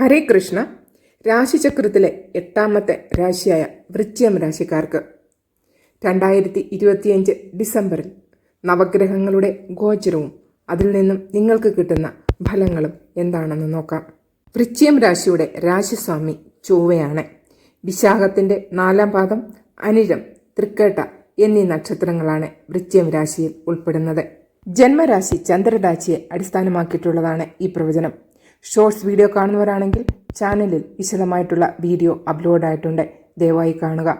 ഹരേ കൃഷ്ണ രാശിചക്രത്തിലെ എട്ടാമത്തെ രാശിയായ വൃശ്ചികം രാശിക്കാർക്ക്. രണ്ടായിരത്തി ഇരുപത്തിയഞ്ച് ഡിസംബറിൽ നവഗ്രഹങ്ങളുടെ ഗോചരവും അതിൽ നിന്നും നിങ്ങൾക്ക് കിട്ടുന്ന ഫലങ്ങളും എന്താണെന്ന് നോക്കാം. വൃശ്ചികം രാശിയുടെ രാശിസ്വാമി ചൊവ്വയാണ്. വിശാഖത്തിന്റെ നാലാം പാദം അനിഴം തൃക്കേട്ട എന്നീ നക്ഷത്രങ്ങളാണ് വൃശ്ചികം രാശിയിൽ ഉൾപ്പെടുന്നത്. ജന്മരാശി ചന്ദ്രരാശിയെ അടിസ്ഥാനമാക്കിയിട്ടുള്ളതാണ് ഈ പ്രവചനം. ഷോർട്സ് വീഡിയോ കാണുന്നവരാണെങ്കിൽ ചാനലിൽ വിശദമായിട്ടുള്ള വീഡിയോ അപ്ലോഡ് ആയിട്ടുണ്ട് ദയവായി കാണുക.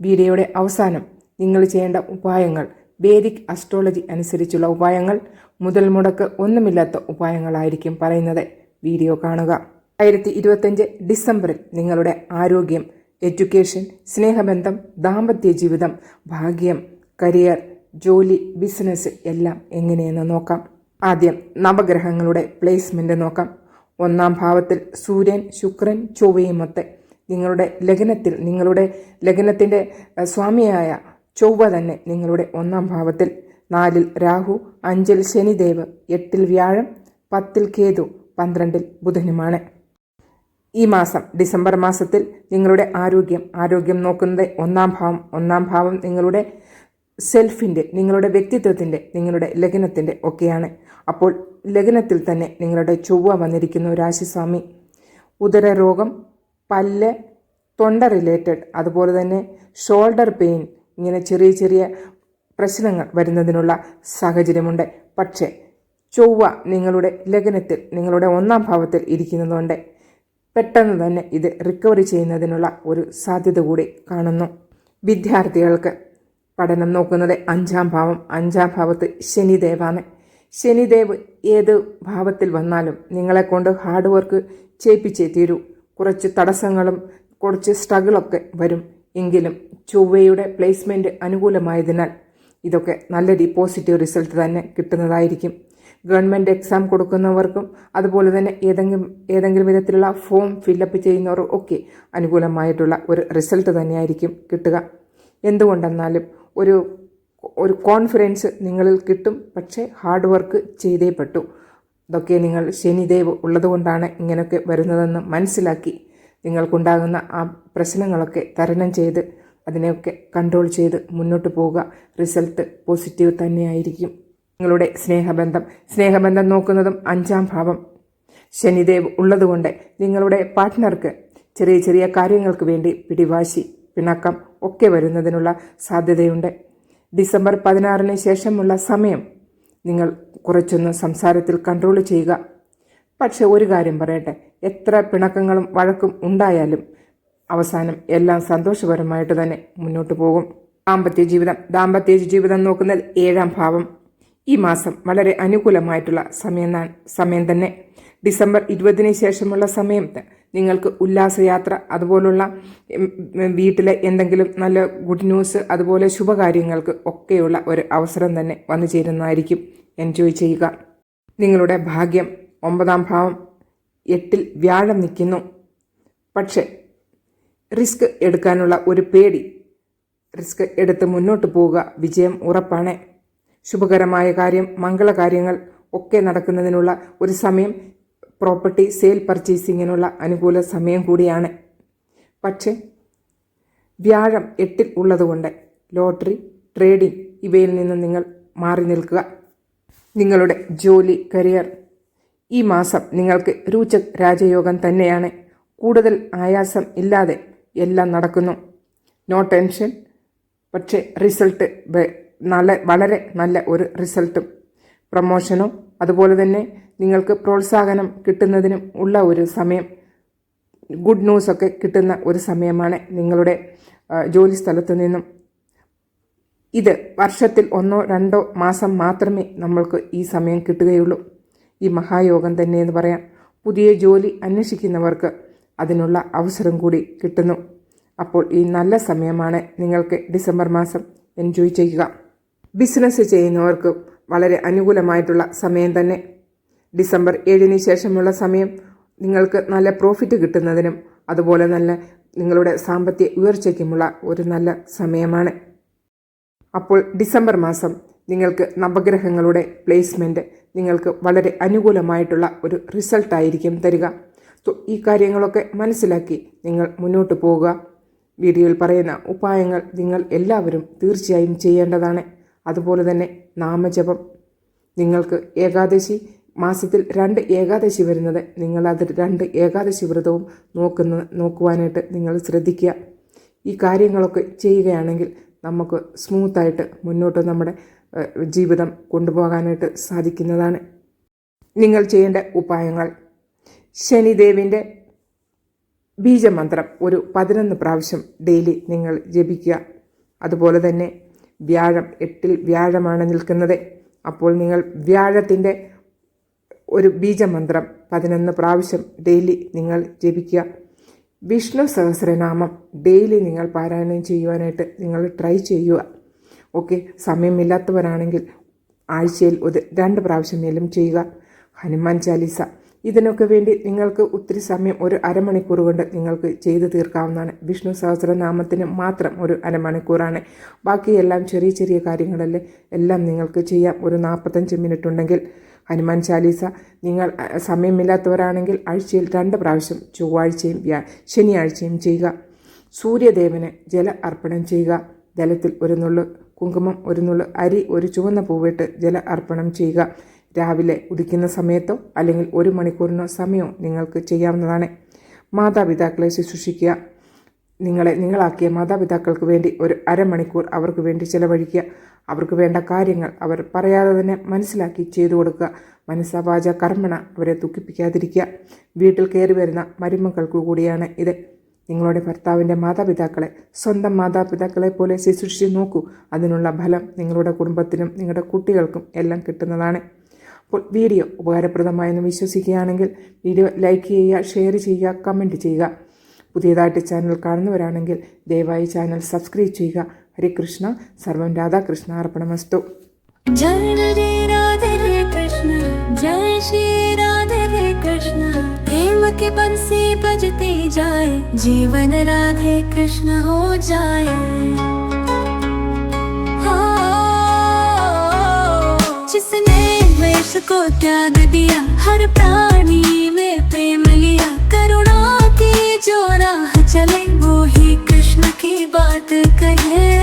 വീഡിയോയുടെ അവസാനം നിങ്ങൾ ചെയ്യേണ്ട ഉപായങ്ങൾ. വേദിക് അസ്ട്രോളജി അനുസരിച്ചുള്ള ഉപായങ്ങൾ. മുതൽ മുടക്ക് ഒന്നുമില്ലാത്ത ഉപായങ്ങളായിരിക്കും പറയുന്നത്. വീഡിയോ കാണുക. ആയിരത്തി ഇരുപത്തഞ്ച് ഡിസംബറിൽ നിങ്ങളുടെ ആരോഗ്യം എഡ്യൂക്കേഷൻ സ്നേഹബന്ധം ദാമ്പത്യ ജീവിതം ഭാഗ്യം കരിയർ ജോലി ബിസിനസ് എല്ലാം എങ്ങനെയെന്ന് നോക്കാം. ആദ്യം നവഗ്രഹങ്ങളുടെ പ്ലേസ്മെന്റ് നോക്കാം. ഒന്നാം ഭാവത്തിൽ സൂര്യൻ ശുക്രൻ ചൊവ്വയുമൊത്തെ നിങ്ങളുടെ ലഗ്നത്തിൽ നിങ്ങളുടെ ലഗ്നത്തിന്റെ സ്വാമിയായ ചൊവ്വ തന്നെ നിങ്ങളുടെ ഒന്നാം ഭാവത്തിൽ. നാലിൽ രാഹു അഞ്ചിൽ ശനിദേവ് എട്ടിൽ വ്യാഴം പത്തിൽ കേതു പന്ത്രണ്ടിൽ ബുധനുമാണ്. ഈ മാസം ഡിസംബർ മാസത്തിൽ നിങ്ങളുടെ ആരോഗ്യം ആരോഗ്യം നോക്കുന്നത് ഒന്നാം ഭാവം ഒന്നാം ഭാവം നിങ്ങളുടെ സെൽഫിന്റെ നിങ്ങളുടെ വ്യക്തിത്വത്തിന്റെ നിങ്ങളുടെ ലഗ്നത്തിന്റെ ഒക്കെയാണ്. അപ്പോൾ ലഗ്നത്തിൽ തന്നെ നിങ്ങളുടെ ചൊവ്വ വന്നിരിക്കുന്ന രാശിസ്വാമി. ഉദരരോഗം പല്ല് തൊണ്ട റിലേറ്റഡ് അതുപോലെ തന്നെ ഷോൾഡർ പെയിൻ ഇങ്ങനെ ചെറിയ ചെറിയ പ്രശ്നങ്ങൾ വരുന്നതിനുള്ള സാഹചര്യമുണ്ട്. പക്ഷേ ചൊവ്വ നിങ്ങളുടെ ലഗ്നത്തിൽ നിങ്ങളുടെ ഒന്നാം ഭാവത്തിൽ ഇരിക്കുന്നതുകൊണ്ട് പെട്ടെന്ന് തന്നെ ഇത് റിക്കവറി ചെയ്യുന്നതിനുള്ള ഒരു സാധ്യത കൂടി കാണുന്നു. വിദ്യാർത്ഥികൾക്ക് പഠനം നോക്കുന്നത് അഞ്ചാം ഭാവം അഞ്ചാം ഭാവത്ത് ശനിദേവാണ്. ശനിദേവ് ഏത് ഭാവത്തിൽ വന്നാലും നിങ്ങളെ കൊണ്ട് ഹാർഡ് വർക്ക് ചെയ്യിപ്പിച്ചേ തീരൂ. കുറച്ച് തടസ്സങ്ങളും കുറച്ച് സ്ട്രഗിളൊക്കെ വരും. എങ്കിലും ചൊവ്വയുടെ പ്ലേസ്മെന്റ് അനുകൂലമായതിനാൽ ഇതൊക്കെ നല്ല പോസിറ്റീവ് റിസൾട്ട് തന്നെ കിട്ടുന്നതായിരിക്കും. ഗവൺമെന്റ് എക്സാം കൊടുക്കുന്നവർക്കും അതുപോലെ തന്നെ ഏതെങ്കിലും ഏതെങ്കിലും വിധത്തിലുള്ള ഫോം ഫില്ലപ്പ് ചെയ്യുന്നവർ ഒക്കെ അനുകൂലമായിട്ടുള്ള ഒരു റിസൾട്ട് തന്നെയായിരിക്കും കിട്ടുക. എന്തുകൊണ്ടെന്നാലും ഒരു ഒരു കോൺഫിഡൻസ് നിങ്ങളിൽ കിട്ടും. പക്ഷേ ഹാർഡ് വർക്ക് ചെയ്തേ പറ്റൂ ഇതൊക്കെ നിങ്ങൾ ശനിദേവ് ഉള്ളതുകൊണ്ടാണ് ഇങ്ങനെയൊക്കെ വരുന്നതെന്ന് മനസ്സിലാക്കി നിങ്ങൾക്കുണ്ടാകുന്ന ആ പ്രശ്നങ്ങളൊക്കെ തരണം ചെയ്ത് അതിനെയൊക്കെ കൺട്രോൾ ചെയ്ത് മുന്നോട്ട് പോവുക. റിസൾട്ട് പോസിറ്റീവ് തന്നെയായിരിക്കും. നിങ്ങളുടെ സ്നേഹബന്ധം. സ്നേഹബന്ധം നോക്കുന്നതും അഞ്ചാം ഭാവം. ശനിദേവ് ഉള്ളതുകൊണ്ട് നിങ്ങളുടെ പാർട്ട്ണർക്ക് ചെറിയ ചെറിയ കാര്യങ്ങൾക്ക് വേണ്ടി പിടിവാശി പിണക്കം ഒക്കെ വരുന്നതിനുള്ള സാധ്യതയുണ്ട്. ഡിസംബർ പതിനാറിന് ശേഷമുള്ള സമയം നിങ്ങൾ കുറച്ചൊന്ന് സംസാരത്തിൽ കൺട്രോൾ ചെയ്യുക. പക്ഷെ ഒരു കാര്യം പറയട്ടെ. എത്ര പിണക്കങ്ങളും വഴക്കും ഉണ്ടായാലും അവസാനം എല്ലാം സന്തോഷപരമായിട്ട് തന്നെ മുന്നോട്ട് പോകും. ദാമ്പത്യ ജീവിതം ദാമ്പത്യ ജീവിതം നോക്കുന്നത് ഏഴാം ഭാവം. ഈ മാസം വളരെ അനുകൂലമായിട്ടുള്ള സമയം സമയം തന്നെ. ഡിസംബർ ഇരുപതിന് ശേഷമുള്ള സമയത്ത് നിങ്ങൾക്ക് ഉല്ലാസയാത്ര അതുപോലുള്ള വീട്ടിലെ എന്തെങ്കിലും നല്ല ഗുഡ് ന്യൂസ് അതുപോലെ ശുഭകാര്യങ്ങൾക്ക് ഒക്കെയുള്ള ഒരു അവസരം തന്നെ വന്നു ചേരുന്നതായിരിക്കും എൻജോയ് ചെയ്യുക നിങ്ങളുടെ ഭാഗ്യം ഒമ്പതാം ഭാവം എട്ടിൽ വ്യാഴം നിൽക്കുന്നു. പക്ഷേ റിസ്ക് എടുക്കാനുള്ള ഒരു പേടി റിസ്ക് എടുത്ത് മുന്നോട്ട് പോവുക വിജയം ഉറപ്പാണ്. ശുഭകരമായ കാര്യം മംഗളകാര്യങ്ങൾ ഒക്കെ നടക്കുന്നതിനുള്ള ഒരു സമയം പ്രോപ്പർട്ടി സെയിൽ പർച്ചേസിങ്ങിനുള്ള അനുകൂല സമയം കൂടിയാണ്. പക്ഷേ വ്യാഴം എട്ടിൽ ഉള്ളതുകൊണ്ട് ലോട്ടറി ട്രേഡിംഗ് ഇവയിൽ നിന്ന് നിങ്ങൾ മാറി നിൽക്കുക. നിങ്ങളുടെ ജോലി കരിയർ ഈ മാസം നിങ്ങൾക്ക് രൂചക് രാജയോഗം തന്നെയാണ്. കൂടുതൽ ആയാസം ഇല്ലാതെ എല്ലാം നടക്കുന്നു. നോ ടെൻഷൻ പക്ഷേ റിസൾട്ട് നല്ല വളരെ നല്ല ഒരു റിസൾട്ടും. പ്രൊമോഷനോ അതുപോലെ തന്നെ നിങ്ങൾക്ക് പ്രോത്സാഹനം കിട്ടുന്നതിനും ഉള്ള ഒരു സമയം ഗുഡ് ന്യൂസ് ഒക്കെ കിട്ടുന്ന ഒരു സമയമാണ് നിങ്ങളുടെ ജോലി സ്ഥലത്ത് നിന്നും. ഇത് വർഷത്തിൽ ഒന്നോ രണ്ടോ മാസം മാത്രമേ നമ്മൾക്ക് ഈ സമയം കിട്ടുകയുള്ളൂ. ഈ മഹായോഗം തന്നെ എന്ന് പറയാം. പുതിയ ജോലി അന്വേഷിക്കുന്നവർക്ക് അതിനുള്ള അവസരം കൂടി കിട്ടുന്നു. അപ്പോൾ ഈ നല്ല സമയമാണ് നിങ്ങൾക്ക് ഡിസംബർ മാസം എൻജോയ് ചെയ്യുക. ബിസിനസ് ചെയ്യുന്നവർക്ക് വളരെ അനുകൂലമായിട്ടുള്ള സമയം തന്നെ. ഡിസംബർ ഏഴിന് ശേഷമുള്ള സമയം നിങ്ങൾക്ക് നല്ല പ്രോഫിറ്റ് കിട്ടുന്നതിനും അതുപോലെ നല്ല നിങ്ങളുടെ സാമ്പത്തിക ഉയർച്ചയ്ക്കുമുള്ള ഒരു നല്ല സമയമാണ്. അപ്പോൾ ഡിസംബർ മാസം നിങ്ങൾക്ക് നവഗ്രഹങ്ങളുടെ പ്ലേസ്മെന്റ് നിങ്ങൾക്ക് വളരെ അനുകൂലമായിട്ടുള്ള ഒരു റിസൾട്ടായിരിക്കും തരിക. ഈ കാര്യങ്ങളൊക്കെ മനസ്സിലാക്കി നിങ്ങൾ മുന്നോട്ട് പോവുക. വീഡിയോയിൽ പറയുന്ന ഉപായങ്ങൾ നിങ്ങൾ എല്ലാവരും തീർച്ചയായും ചെയ്യേണ്ടതാണ്. അതുപോലെ തന്നെ നാമജപം. നിങ്ങൾക്ക് ഏകാദശി മാസത്തിൽ രണ്ട് ഏകാദശി വരുന്നത് നിങ്ങൾ അത് രണ്ട് ഏകാദശി വ്രതവും നോക്കുന്ന നോക്കുവാനായിട്ട് നിങ്ങൾ ശ്രദ്ധിക്കുക. ഈ കാര്യങ്ങളൊക്കെ ചെയ്യുകയാണെങ്കിൽ നമുക്ക് സ്മൂത്തായിട്ട് മുന്നോട്ട് നമ്മുടെ ജീവിതം കൊണ്ടുപോകാനായിട്ട് സാധിക്കുന്നതാണ്. നിങ്ങൾ ചെയ്യേണ്ട ഉപായങ്ങൾ. ശനിദേവിന്റെ ബീജമന്ത്രം ഒരു പതിനൊന്ന് പ്രാവശ്യം ഡെയിലി നിങ്ങൾ ജപിക്കുക. അതുപോലെ തന്നെ വ്യാഴം എട്ടിൽ വ്യാഴമാണ് നിൽക്കുന്നത്. അപ്പോൾ നിങ്ങൾ വ്യാഴത്തിന്റെ ഒരു ബീജമന്ത്രം പതിനൊന്ന് പ്രാവശ്യം ഡെയിലി നിങ്ങൾ ജപിക്കുക. വിഷ്ണു സഹസ്രനാമം ഡെയിലി നിങ്ങൾ പാരായണം ചെയ്യുവാനായിട്ട് നിങ്ങൾ ട്രൈ ചെയ്യുക. ഓക്കെ സമയമില്ലാത്തവരാണെങ്കിൽ ആഴ്ചയിൽ ഒരു രണ്ട് പ്രാവശ്യമേലും ചെയ്യുക. ഹനുമാൻ ചാലീസ. ഇതിനൊക്കെ വേണ്ടി നിങ്ങൾക്ക് ഒത്തിരി സമയം ഒരു അരമണിക്കൂർ കൊണ്ട് നിങ്ങൾക്ക് ചെയ്തു തീർക്കാവുന്നതാണ്. വിഷ്ണു സഹസ്രനാമത്തിന് മാത്രം ഒരു അരമണിക്കൂറാണ്. ബാക്കിയെല്ലാം ചെറിയ ചെറിയ കാര്യങ്ങളല്ലേ? എല്ലാം നിങ്ങൾക്ക് ചെയ്യാം. ഒരു നാൽപ്പത്തഞ്ച് മിനിറ്റ് ഉണ്ടെങ്കിൽ. ഹനുമാൻ ചാലീസ നിങ്ങൾ സമയമില്ലാത്തവരാണെങ്കിൽ ആഴ്ചയിൽ രണ്ട് പ്രാവശ്യം ചൊവ്വാഴ്ചയും ശനിയാഴ്ചയും ചെയ്യുക. സൂര്യദേവന് ജല അർപ്പണം ചെയ്യുക. ജലത്തിൽ ഒരു നുള്ളു കുങ്കുമം ഒരു നുള്ളു അരി ഒരു ചുവന്ന പൂവിട്ട് ജല അർപ്പണം ചെയ്യുക. രാവിലെ ഉദിക്കുന്ന സമയത്തോ അല്ലെങ്കിൽ ഒരു മണിക്കൂറിനോ സമയമോ നിങ്ങൾക്ക് ചെയ്യാവുന്നതാണ്. മാതാപിതാക്കളെ ശുശ്രൂഷിക്കുക. നിങ്ങളെ നിങ്ങളാക്കിയ മാതാപിതാക്കൾക്ക് വേണ്ടി ഒരു അരമണിക്കൂർ അവർക്ക് വേണ്ടി ചിലവഴിക്കുക. അവർക്ക് വേണ്ട കാര്യങ്ങൾ അവർ പറയാതെ തന്നെ മനസ്സിലാക്കി ചെയ്തു കൊടുക്കുക. മനസ്സവാച കർമ്മണ അവരെ ദുഃഖിപ്പിക്കാതിരിക്കുക. വീട്ടിൽ കയറി വരുന്ന മരുമക്കൾക്ക് കൂടിയാണ് ഇത്. നിങ്ങളുടെ ഭർത്താവിന്റെ മാതാപിതാക്കളെ സ്വന്തം മാതാപിതാക്കളെ പോലെ ശുശ്രൂഷിച്ച് നോക്കൂ. അതിനുള്ള ഫലം നിങ്ങളുടെ കുടുംബത്തിനും നിങ്ങളുടെ കുട്ടികൾക്കും എല്ലാം കിട്ടുന്നതാണ്. അപ്പോൾ വീഡിയോ ഉപകാരപ്രദമായെന്ന് വിശ്വസിക്കുകയാണെങ്കിൽ വീഡിയോ ലൈക്ക് ചെയ്യുക ഷെയർ ചെയ്യുക കമൻറ്റ് ചെയ്യുക പുതിയതായിട്ട് ചാനൽ കാണുന്നവരാണെങ്കിൽ ദയവായി ചാനൽ സബ്സ്ക്രൈബ് ചെയ്യുക ഹരേ കൃഷ്ണ സർവം രാധാകൃഷ്ണ അർപ്പണമസ്തു जय राधे राधे रे कृष्ण जय श्री राधे रे कृष्ण प्रेम के बंसी बजते जाए जीवन राधे कृष्ण हो जाए द्वेष को त्याग दिया, हर प्राणी में प्रेम लिया। करुणा की जो राह चले, वो ही कृष्ण की बात कहे।